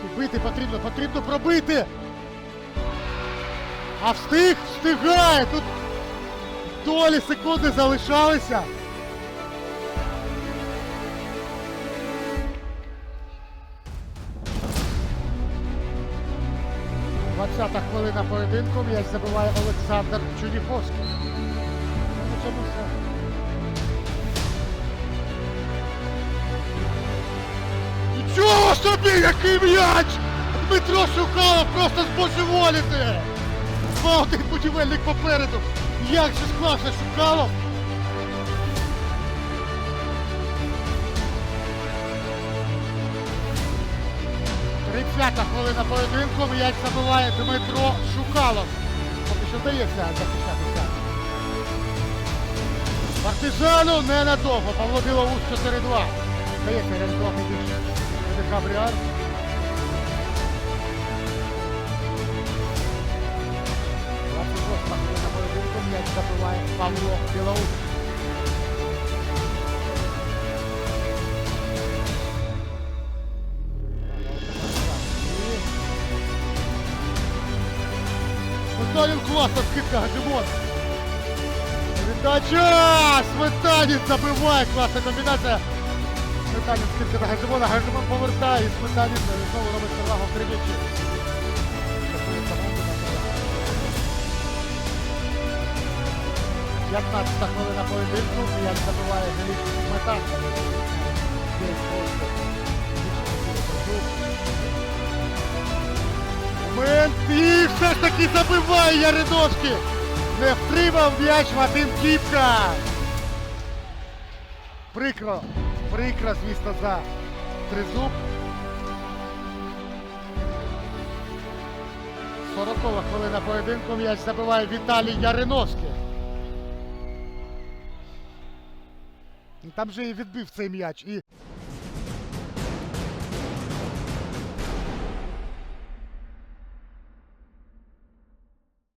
пробити потрібно, потрібно пробити. А встиг, встигає. Тут долі секунди залишалися. Двадцята хвилина поєдинку, м'яч забиває Олександр Чудіковський. На цьому все. Собі, який м'яч! Дмитро Шукалов просто збожеволіти! Два один будівельник попереду. Як же склався Шукалов? Тридцята хвилина поєдинку, м'яч забиває Дмитро Шукалов. Поки що вдається захищатися. Партизану ненадовго. Павло Білоус 4-2. Здається, рятувати більше. Поєдинку, м'яч забиває Павло Білоус. Сметанін класно скидка Гаджимон. Передача! Сметанін забиває, класна комбінація. Сметанін скидка на Гаджимона, Гаджимон повертає, і Сметанін знову робить перевагу в три м'ячі. На перевагу. 15 хвилина поєдинку, м'яч забиває Галічний Сметан. Момент і все ж таки забиває Яриновський. Не втримав м'яч Вадим Кіпка. Прикро, прикро, звісно, за тризуб. 40 хвилина поєдинку м'яч забиває Віталій Яриновський. Там же і відбив цей м'яч. І